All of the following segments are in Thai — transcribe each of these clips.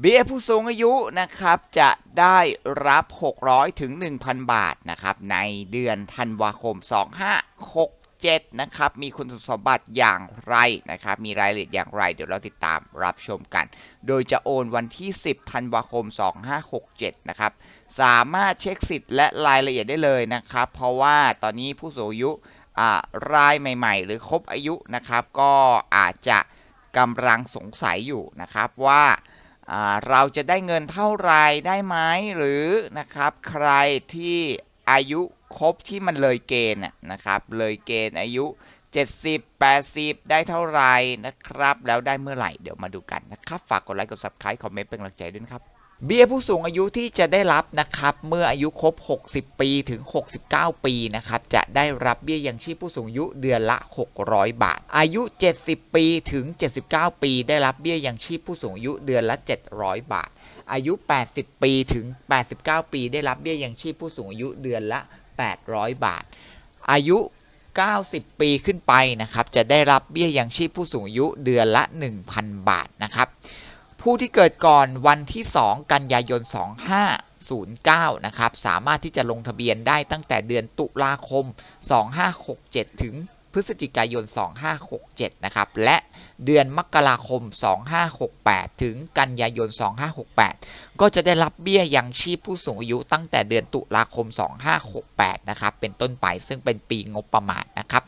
เบี้ยผู้สูงอายุนะครับจะได้รับ 600 ถึง 1,000 บาทนะครับในเดือนธันวาคม 2567 นะครับ มีคุณสมบัติอย่างไรนะครับ มีรายละเอียดอย่างไร เดี๋ยวเราติดตามรับชมกัน โดยจะโอนวันที่ 10 ธันวาคม 2567 นะครับ สามารถเช็คสิทธิ์และรายละเอียดได้เลยนะครับ เพราะว่าตอนนี้ผู้สูงอายุอ่ารายใหม่ ๆ หรือครบอายุนะครับ ก็อาจจะกำลังสงสัยอยู่นะครับว่า เราจะได้เงินเท่าไรได้ไหมหรือนะครับใครที่อายุครบที่มันเลยเกณฑ์นะครับ เลยเกณฑ์อายุ 70 80 ได้เท่าไรนะครับ แล้วได้เมื่อไหร่เดี๋ยวมาดูกันนะครับ ฝากกดไลค์กด subscribe คอมเมนต์เป็นกำลังใจด้วยครับ เบี้ยผู้สูงอายุที่จะได้รับนะครับเมื่ออายุครบ 60 ปีถึง 69 ปีนะครับจะได้รับเบี้ยยังชีพผู้สูงอายุเดือนละ 600 บาท อายุ 70 ปีถึง 79 ปี ได้รับเบี้ยยังชีพผู้สูงอายุเดือนละ 700 บาท อายุ 80 ปีถึง 89 ปี ได้รับเบี้ยยังชีพผู้สูงอายุเดือนละ 800 บาท อายุ 90 ปีขึ้นไปนะครับจะได้รับเบี้ยยังชีพผู้สูงอายุเดือนละ 1,000 บาทนะครับ ผู้ที่เกิดก่อนวันที่ 2 กันยายน 2509 นะครับ สามารถที่จะลงทะเบียนได้ตั้งแต่เดือนตุลาคม 2567 ถึงพฤศจิกายน 2567 นะครับ และเดือนมกราคม 2568 ถึงกันยายน 2568 ก็จะได้รับเบี้ยยังชีพผู้สูงอายุตั้งแต่เดือนตุลาคม 2568 นะครับ เป็นต้นไปซึ่งเป็นปีงบประมาณนะครับ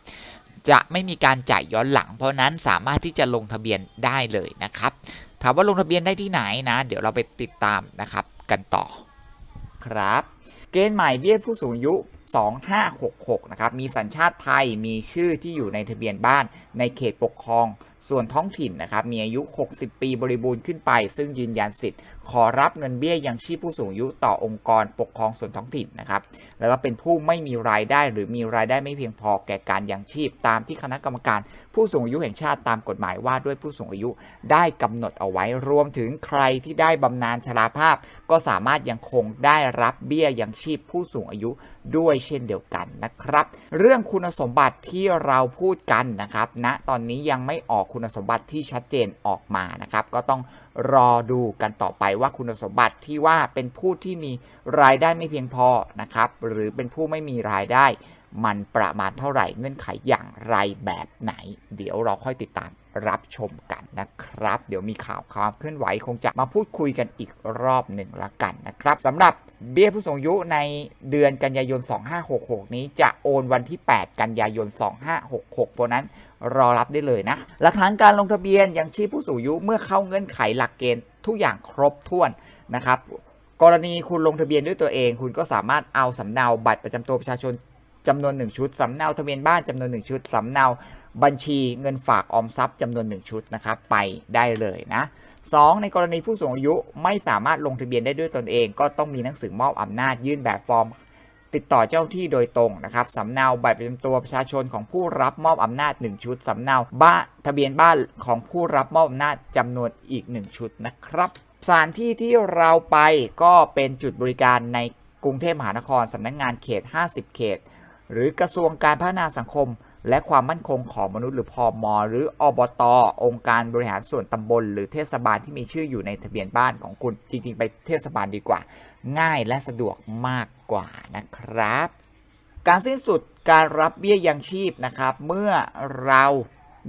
จะไม่มีการจ่ายย้อนหลัง เพราะนั้นสามารถที่จะลงทะเบียนได้เลยนะครับามว่าลงทะเบียนได้ที่ไหนนะ เดี๋ยวเราไปติดตามนะครับกันต่อครับ เกณฑ์ใหม่เบี้ยผู้สูงอายุ 2566 นะครับ มีสัญชาติไทย มีชื่อที่อยู่ในทะเบียนบ้านในเขตปกครอง ส่วนท้องถิ่นนะครับมีอายุ 60 ปีบริบูรณ์ขึ้นไป ซึ่งยืนยันสิทธิ์ ขอรับเงินเบี้ยยังชีพผู้สูงอายุต่อองค์กรปกครองส่วนท้องถิ่นนะครับแล้วก็เป็นผู้ไม่มีรายได้หรือมีรายได้ไม่เพียงพอแก่การยังชีพ ตามที่คณะกรรมการ ผู้สูงอายุแห่งชาติตามกฎหมายว่าด้วยผู้สูงอายุได้กำหนดเอาไว้รวมถึงใครที่ได้บำนาญชราภาพก็สามารถยังคงได้รับเบี้ยยังชีพผู้สูงอายุด้วยเช่นเดียวกันนะครับ เรื่องคุณสมบัติที่เราพูดกันนะครับณนะตอนนี้ยังไม่ออกคุณสมบัติที่ชัดเจนออกมานะครับ ก็ต้องรอดูกันต่อไปว่าคุณสมบัติที่ว่าเป็นผู้ที่มีรายได้ไม่เพียงพอนะครับ หรือเป็นผู้ไม่มีรายได้ มันประมาณเท่าไหร่เงื่อนไขอย่างไรแบบไหน เดี๋ยวเราค่อยติดตาม รับชมกันนะครับ เดี๋ยวมีข่าวความเคลื่อนไหวคงจะมาพูดคุยกันอีกรอบหนึ่งละกันนะครับสำหรับเบี้ยผู้สูงอายุในเดือนกันยายน 2566 นี้จะโอนวันที่ 8 กันยายน 2566เพราะนั้นรอรับได้เลยนะหลักฐานการลงทะเบียนยังชีพผู้สูงอายุเมื่อเข้าเงื่อนไขหลักเกณฑ์ทุกอย่างครบถ้วนนะครับกรณีคุณลงทะเบียนด้วยตัวเอง คุณก็สามารถเอาสำเนาบัตรประจำตัวประชาชนจำนวน 1 ชุดสำเนาทะเบียนบ้านจำนวน 1 ชุดสำเนา บัญชีเงินฝากออมทรัพย์จำนวน 1 ชุดนะครับไปได้เลยนะ 2. ในกรณีผู้สูงอายุไม่สามารถลงทะเบียนได้ด้วยตนเอง ก็ต้องมีหนังสือมอบอำนาจยื่นแบบฟอร์ม ติดต่อเจ้าที่โดยตรงนะครับสำเนาบัตรประจำตัวประชาชนของผู้รับมอบอำนาจ 1 ชุดสำเนาบ้านทะเบียนบ้านของผู้รับมอบอำนาจจำนวนอีก 1 ชุดนะครับสถานที่ที่เราไปก็เป็นจุดบริการในกรุงเทพมหานครสำนักงงานเขต 50 เขต หรือกระทรวงการพัฒนาสังคม และความมั่นคงของมนุษย์หรือพอมหรืออบตองค์การบริหารส่วนตำบล หรือเทศบาลที่มีชื่ออยู่ในทะเบียนบ้านของคุณจริงๆ ไปเทศบาลดีกว่า ง่ายและสะดวกมากกว่านะครับ การสิ้นสุดการรับเบี้ยยังชีพนะครับ เมื่อเรา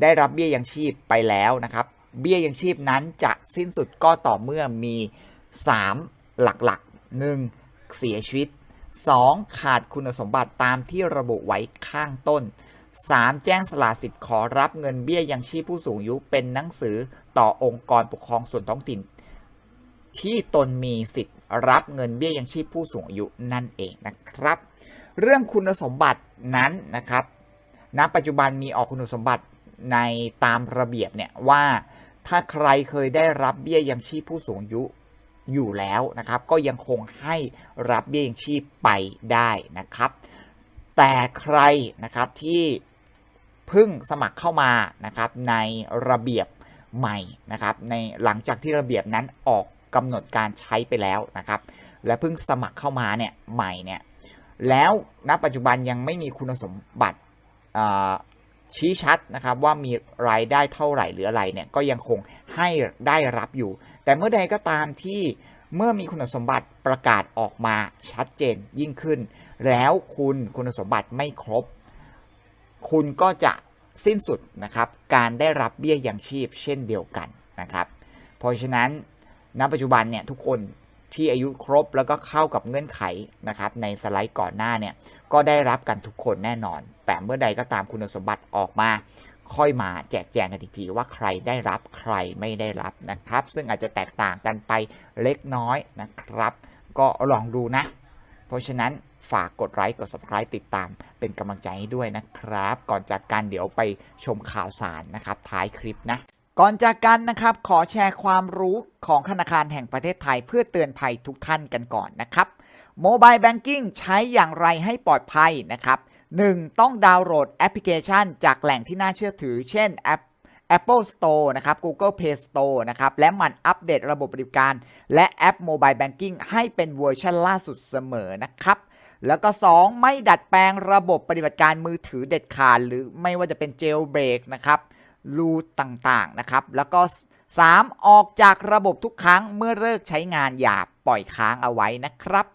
ได้รับเบี้ยยังชีพไปแล้วนะครับ เบี้ยยังชีพนั้นจะสิ้นสุดก็ต่อเมื่อมี 3 หลักๆ 1. เสียชีวิต 2. ขาดคุณสมบัติตามที่ระบุไว้ข้างต้น 3. แจ้งสละสิทธิ์ขอรับเงินเบี้ยยังชีพผู้สูงอายุเป็นหนังสือต่อองค์กรปกครองส่วนท้องถิ่น ที่ตนมีสิทธิ์รับเงินเบี้ยยังชีพผู้สูงอายุนั่นเองนะครับ เรื่องคุณสมบัตินั้นนะครับณปัจจุบันมีออกคุณสมบัติในตามระเบียบเนี่ยว่าถ้าใครเคยได้รับเบี้ยยังชีพผู้สูงอายุอยู่แล้วนะครับ ก็ยังคงให้รับเบี้ยยังชีพไปได้นะครับ แต่ใครนะครับที่เพิ่งสมัครเข้ามานะครับในระเบียบใหม่นะครับในหลังจากที่ระเบียบนั้นออกกำหนดการใช้ไปแล้วนะครับ และเพิ่งสมัครเข้ามาเนี่ยใหม่เนี่ยแล้วณปัจจุบันยังไม่มีคุณสมบัติชี้ชัดนะครับว่ามีรายได้เท่าไหร่หรืออะไรเนี่ยก็ยังคงให้ได้รับอยู่ แต่เมื่อใดก็ตามที่เมื่อมีคุณสมบัติประกาศออกมาชัดเจนยิ่งขึ้น แล้วคุณคุณสมบัติไม่ครบ คุณก็จะสิ้นสุดนะครับการได้รับเบี้ยยังชีพเช่นเดียวกันนะครับเพราะฉะนั้นณปัจจุบันเนี่ยทุกคนที่อายุครบแล้วก็เข้ากับเงื่อนไขนะครับในสไลด์ก่อนหน้าเนี่ยก็ได้รับกันทุกคนแน่นอน แต่เมื่อใดก็ตามคุณสมบัติออกมา ค่อยมาแจกแจงกันอีกทีว่าใครได้รับใครไม่ได้รับนะครับ ซึ่งอาจจะแตกต่างกันไปเล็กน้อยนะครับ ก็ลองดูนะ เพราะฉะนั้น ฝากกดไลค์กด subscribe ติดตามเป็นกำลังใจให้ด้วยนะครับ ก่อนจากกันเดี๋ยวไปชมข่าวสารนะครับท้ายคลิปนะ ก่อนจากกันนะครับ ขอแชร์ความรู้ของธนาคารแห่งประเทศไทยเพื่อเตือนภัยทุกท่านกันก่อนนะครับโมบายแบงกิ้งใช้อย่างไรให้ปลอดภัยนะครับ 1. ต้องดาวน์โหลดแอปพลิเคชัน จากแหล่งที่น่าเชื่อถือ เช่นแอป Apple Store นะครับ Google Play Store นะครับ และมันอัปเดตระบบบัติการ และแอป Mobile Banking ให้เป็นเวอร์ชันล่าสุดเสมอนะครับ แล้วก็ 2. ไม่ดัดแปลงระบบปฏิบัติการมือถือเด็ดขาดหรือไม่ว่าจะเป็น jailbreak นะครับรูต่างๆนะครับ แล้วก็ 3. ออกจากระบบทุกครั้งเมื่อเลิกใช้งานอย่าปล่อยค้างเอาไว้นะครับ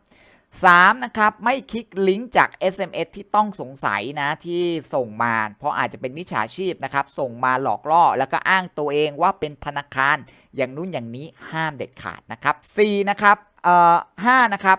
3. นะครับไม่คลิกลิงก์จาก SMS ที่ต้องสงสัยนะที่ส่งมา เพราะอาจจะเป็นมิจฉาชีพนะครับ ส่งมาหลอกล่อ แล้วก็อ้างตัวเองว่าเป็นธนาคารอย่างนู้นอย่างนี้ห้ามเด็ดขาดนะครับ 4. นะครับเอ่อ5นะครับ